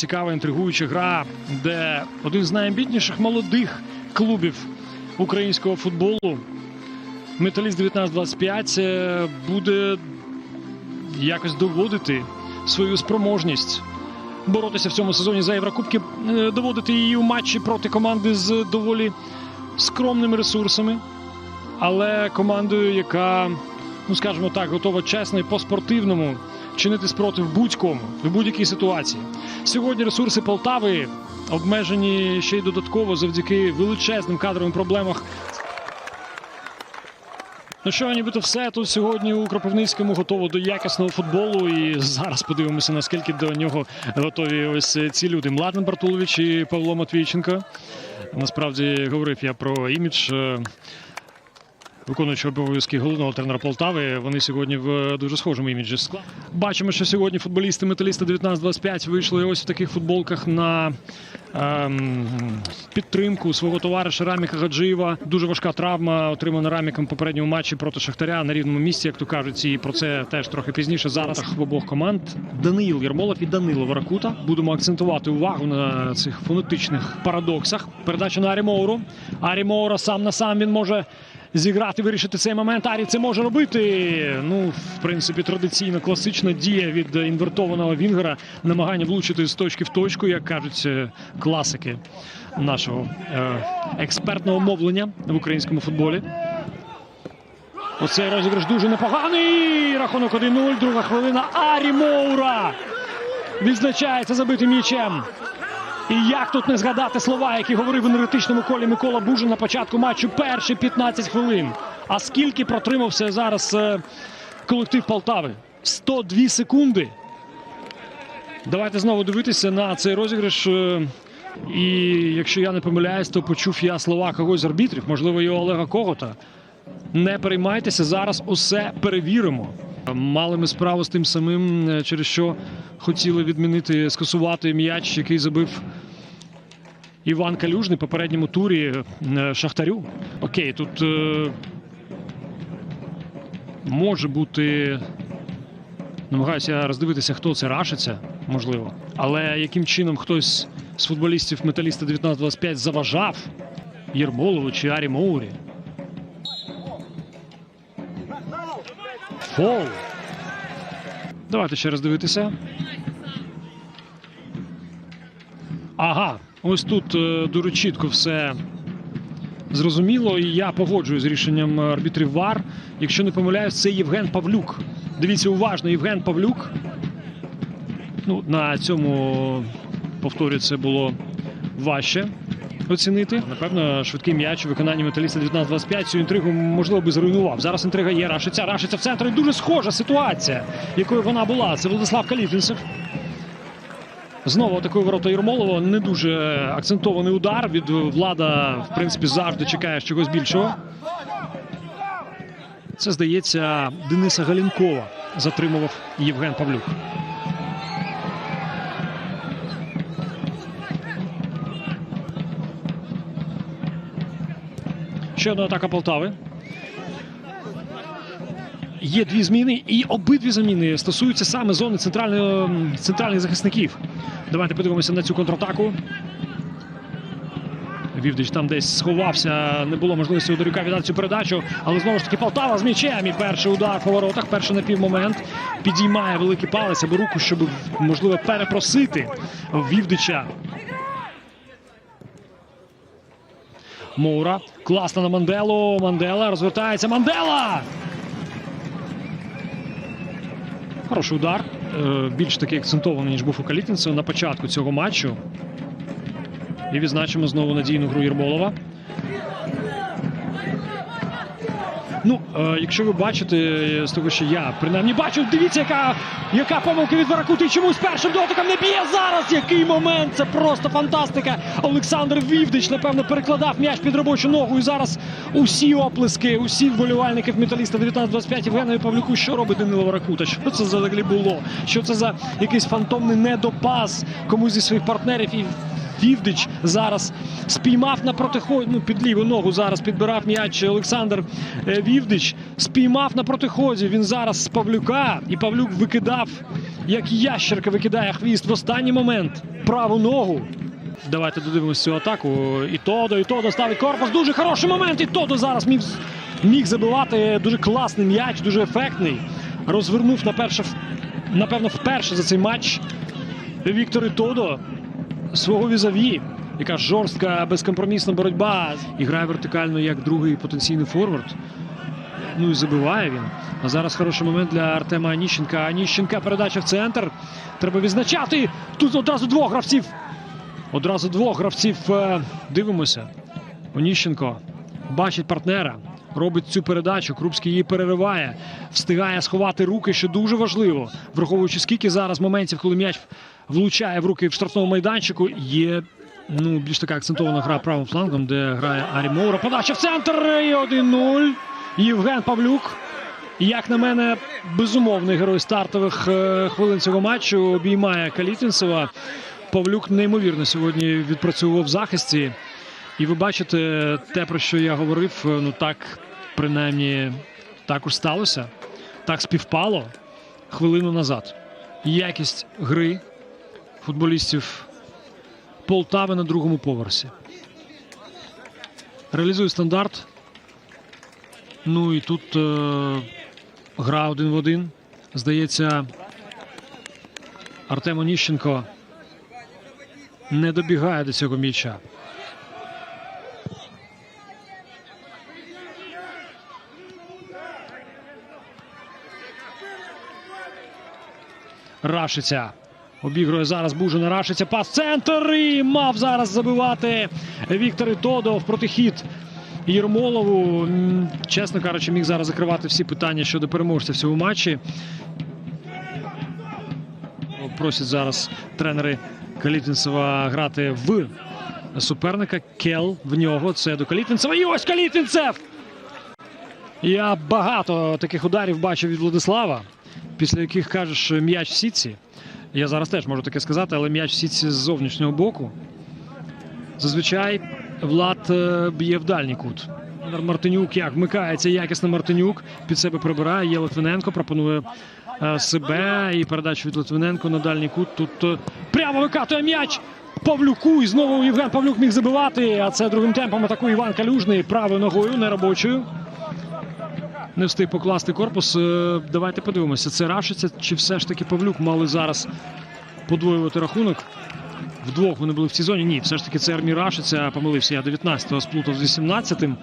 цікава інтригуюча гра, де один з найамбітніших молодих клубів українського футболу, металіст 1925, е, буде якось доводити свою спроможність боротися в цьому сезоні за Єврокубки, е, доводити її у матчі проти команди з доволі скромними ресурсами, але командою, яка, ну скажімо так, готова чесно і по-спортивному чинити спротив будь-кому в будь-якій ситуації. Сьогодні ресурси Полтави обмежені ще й додатково завдяки величезним кадровим проблемам. Ну що, нібито все тут сьогодні у Кропивницькому готово до якісного футболу. І зараз подивимося, наскільки до нього готові ось ці люди. Младен Бартулович і Павло Матвійченко. Насправді говорив я про імідж. Виконуючого обов'язки головного тренера Полтави, вони сьогодні в дуже схожому іміджі складу. Бачимо, що сьогодні футболісти металіста 19-25 вийшли ось в таких футболках на ем, підтримку свого товариша Раміка Гаджиєва. Дуже важка травма, отримана Раміком попередньому матчі проти Шахтаря на рівному місці, як то кажуть. І про це теж трохи пізніше. Зараз в обох команд Даниїл Єрмолов і Данило Варакута. Будемо акцентувати увагу на цих фонетичних парадоксах. Передача на Арі Моуру. Арі Моура сам на сам він може зіграти, вирішити цей момент. Арі це може робити. Ну, в принципі, традиційно класична дія від інвертованого Вінгера. Намагання влучити з точки в точку, як кажуть е, класики нашого е, експертного мовлення в українському футболі. Оцей розіграш дуже непоганий. Рахунок 1-0. Друга хвилина. Арі Моура відзначається забитим м'ячем. І як тут не згадати слова, які говорив в енергетичному колі Микола Бужин на початку матчу перші 15 хвилин. А скільки протримався зараз е, колектив Полтави? 102 секунди. Давайте знову дивитися на цей розіграш. е, І якщо я не помиляюсь, то почув я слова когось з арбітрів, можливо, і Олега Когота. Не переймайтеся, зараз усе перевіримо. Мали ми справу з тим самим, е, через що хотіли відмінити, скасувати м'яч, який забив Іван Калюжний попередньому турі е, Шахтарю. Окей, тут е, може бути. Намагаюся роздивитися, хто це рашиться, можливо. Але яким чином хтось з футболістів металіста 1925 заважав Єрмолову чи Арі Моурі? Фол. Давайте ще раз дивитися. Ага, ось тут е, дуже чітко все зрозуміло. І я погоджуюсь з рішенням арбітрів ВАР. Якщо не помиляюсь, це Євген Павлюк. Дивіться уважно, Євген Павлюк. Ну, на цьому повторі це було важче оцінити. Напевно, швидкий м'яч у виконанні металіста 19-25 цю інтригу можливо би зруйнував. Зараз інтрига є. Рашиця, рашиця в центрі. Дуже схожа ситуація, якою вона була. Це Владислав Калітвінцев. Знову атакує ворота Єрмолова. Не дуже акцентований удар. Від влада, в принципі, завжди чекає чогось більшого. Це здається, Дениса Галінкова затримував Євген Павлюк. Ще одна атака Полтави. Є дві зміни, і обидві заміни стосуються саме зони центральних захисників. Давайте подивимося на цю контратаку. Вівдич там десь сховався, не було можливості у віддати цю передачу, але знову ж таки Полтава з м'ячем. І перший удар по воротах, перший напівмомент. Підіймає великий палець або руку, щоб можливо перепросити Вівдича. Моура. Класно на Манделу. Мандела розвертається. Мандела! Хороший удар. Е, Більш такий акцентований, ніж був у Калітінцева на початку цього матчу. І відзначимо знову надійну гру Єрмолова. Ну, е, якщо ви бачите, е, з того, що я принаймні бачу, дивіться, яка, яка помилка від Варакути. Чомусь першим дотиком не б'є зараз. Який момент! Це просто фантастика. Олександр Вівдич, напевно, перекладав м'яч під робочу ногу. І зараз усі оплески, усі вболівальників металіста 19-25 Євгенові Павлюку. Що робить Данило Варакута? Що це взагалі було? Що це за якийсь фантомний недопас комусь зі своїх партнерів? І Вівдич зараз спіймав на протиход... ну, під ліву ногу. Зараз підбирав м'яч Олександр е, Вівдич. Спіймав на протиході. Він зараз з Павлюка. І Павлюк викидав, як ящерка викидає хвіст в останній момент. Праву ногу. Давайте додивимося цю атаку. І Тодо, і Тодо ставить корпус. Дуже хороший момент. І Тодо зараз міг, міг забивати. Дуже класний м'яч, дуже ефектний. Розвернув на перше, напевно, вперше за цей матч Віктор і Тодо свого візаві. Яка жорстка, безкомпромісна боротьба. І грає вертикально як другий потенційний форвард. Ну і забиває він. А зараз хороший момент для Артема Аніщенка. Аніщенка передача в центр. Треба відзначати. Тут одразу двох гравців. Одразу двох гравців е, дивимося. Оніщенко бачить партнера, робить цю передачу. Крупський її перериває, встигає сховати руки, що дуже важливо, враховуючи скільки зараз моментів, коли м'яч влучає в руки в штрафному майданчику. Є ну, більш така акцентована гра правим флангом, де грає Арі Моура. Подача в центр і 1-0. Євген Павлюк. Як на мене, безумовний герой стартових е, хвилин цього матчу обіймає Калітінцева. Павлюк неймовірно сьогодні відпрацьовував в захисті. І ви бачите те, про що я говорив. е, Ну так, принаймні, також сталося. Так співпало хвилину назад. Якість гри футболістів Полтави на другому поверсі. Реалізує стандарт. Ну і тут е, гра один в один. Здається, Артем Оніщенко не добігає до цього м'яча. Рашиця. Обігрує зараз Бужина Рашиця. пас центр. і мав зараз забивати Віктор Ітодо в протихід Єрмолову. Чесно кажучи, міг зараз закривати всі питання щодо переможця в цьому матчі. Просять зараз тренери Калітинцева грати в суперника. Кел в нього. Це до Калітинцева. І ось Калітинцев! Я багато таких ударів бачив від Владислава, після яких кажеш м'яч в сітці. Я зараз теж можу таке сказати, але м'яч в сітці з зовнішнього боку. Зазвичай Влад е, б'є в дальній кут. Мартинюк як вмикається якісно Мартинюк. Під себе прибирає. Є Литвиненко, пропонує е, себе і передачу від Литвиненко на дальній кут. Тут е, прямо викатує м'яч. Павлюку і знову Євген Павлюк міг забивати. А це другим темпом атакує Іван Калюжний правою ногою, не робочою. Не встиг покласти корпус. Е, Давайте подивимося, це Рашиця чи все ж таки Павлюк мали зараз подвоювати рахунок. Вдвох вони були в цій зоні. Ні, все ж таки це Армі Рашиця. Помилився я 19-го, сплутав з 18-тим.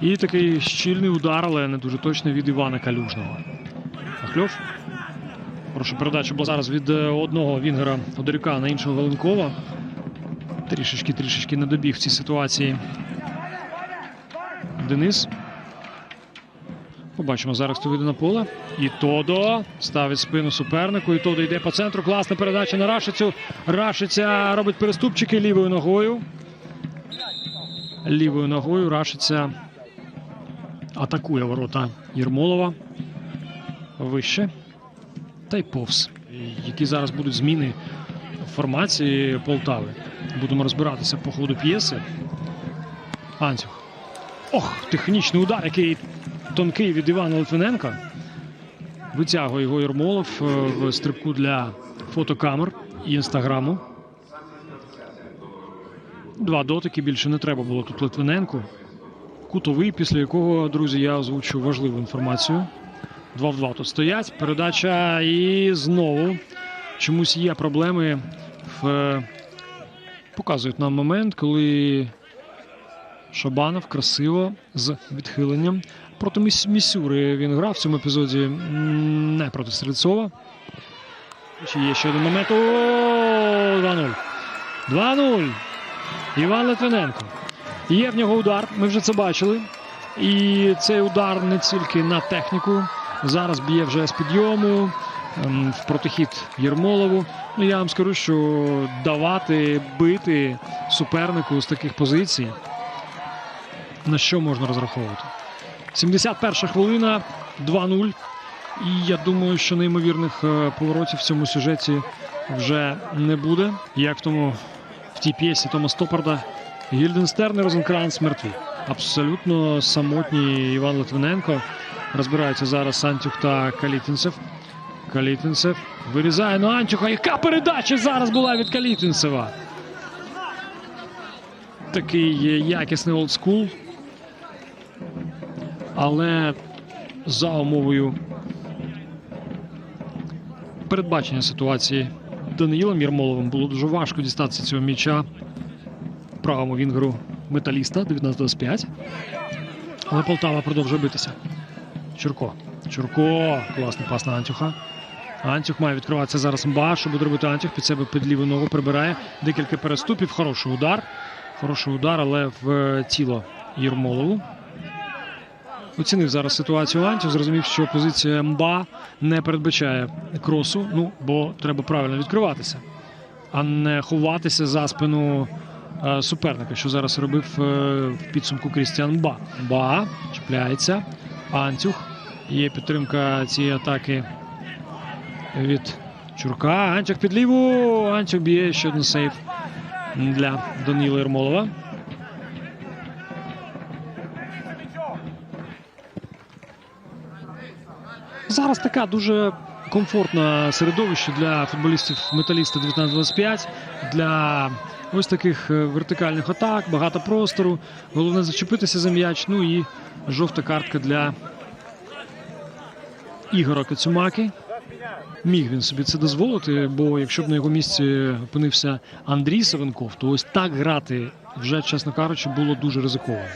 І такий щільний удар, але не дуже точний від Івана Калюжного. Ахльов. Хороша передача була зараз від е, одного Вінгера Одарюка на іншого Валенкова. Трішечки, трішечки не добіг в цій ситуації. Денис. Побачимо зараз, хто вийде на поле. І Тодо ставить спину супернику. І Тодо йде по центру. Класна передача на Рашицю. Рашиця робить переступчики лівою ногою. Лівою ногою Рашиця атакує ворота Єрмолова. Вище. Та й повз. Які зараз будуть зміни формації Полтави. Будемо розбиратися по ходу п'єси. Анцюх. Ох, технічний удар, який тонкий від Івана Литвиненка. Витягує його Єрмолов е, в стрибку для фотокамер і інстаграму. Два дотики більше не треба було тут Литвиненку. Кутовий, після якого, друзі, я озвучу важливу інформацію. Два в два тут стоять. Передача і знову чомусь є проблеми. В... е, Показують нам момент, коли Шабанов красиво з відхиленням. Проти Міс- Місюри він грав в цьому епізоді не проти Стрельцова. Чи є ще один момент. О, 2-0. 2-0. Іван Литвиненко. Є в нього удар. Ми вже це бачили. І цей удар не тільки на техніку. Зараз б'є вже з підйому ем, в протихід Єрмолову. Ну я вам скажу, що давати бити супернику з таких позицій. На що можна розраховувати? 71 хвилина, 2-0. І я думаю, що неймовірних е, поворотів в цьому сюжеті вже не буде. Як в тому в тій п'єсі Тома Стопарда. Гільденстерн і Розенкранц мертві. Абсолютно самотній Іван Литвиненко. Розбираються зараз Антюх та Калітинцев. Калітинцев вирізає на Антюха. Яка передача зараз була від Калітинцева? Такий якісний олдскул. Але за умовою передбачення ситуації Даниїлом Єрмоловим було дуже важко дістатися цього м'яча правому вінгеру металіста 19-25. Але Полтава продовжує битися. Чурко. Чурко. Класний пас на Антюха. Антюх має відкриватися зараз Мба. Що буде робити Антюх? Під себе під ліву ногу прибирає. Декілька переступів. Хороший удар. Хороший удар, але в тіло Єрмолову. Оцінив зараз ситуацію Антюх. Зрозумів, що позиція Мба не передбачає кросу. Ну, бо треба правильно відкриватися, а не ховатися за спину е, суперника, що зараз робив е, в підсумку Крістіан Мба. Мба чіпляється. Антюх. Є підтримка цієї атаки від Чурка. Антюх під ліву. Антюх б'є ще один сейф для Даніла Ермолова. Зараз така дуже комфортне середовище для футболістів металіста 1925, для ось таких е, вертикальних атак, багато простору. Головне зачепитися за м'яч. Ну і жовта картка для Ігора Кацюмаки. Міг він собі це дозволити, бо якщо б на його місці опинився Андрій Савенков, то ось так грати вже, чесно кажучи, було дуже ризиковано.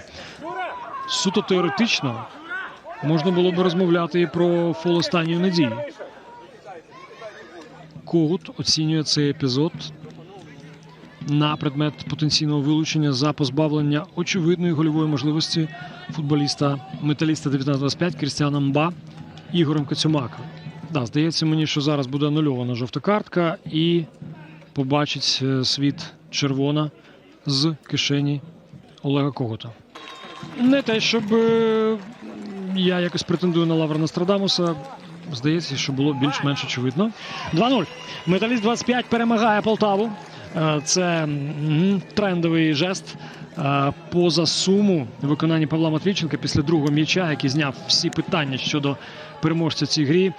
Суто теоретично можна було б розмовляти і про фол останньої надії. Когут оцінює цей епізод на предмет потенційного вилучення за позбавлення очевидної гольової можливості футболіста металіста 1925 Крістіана Мба Ігорем Кацюмаком. Да, здається мені, що зараз буде анульована жовта картка і побачить е, світ червона з кишені Олега Когута. Не те, щоб е, я якось претендую на лавр Нострадамуса. Здається, що було більш-менш очевидно. 2-0. Металіст 25 перемагає Полтаву. Е, Це трендовий жест е, поза суму виконання Павла Матвійченка після другого м'яча, який зняв всі питання щодо переможця цієї грі.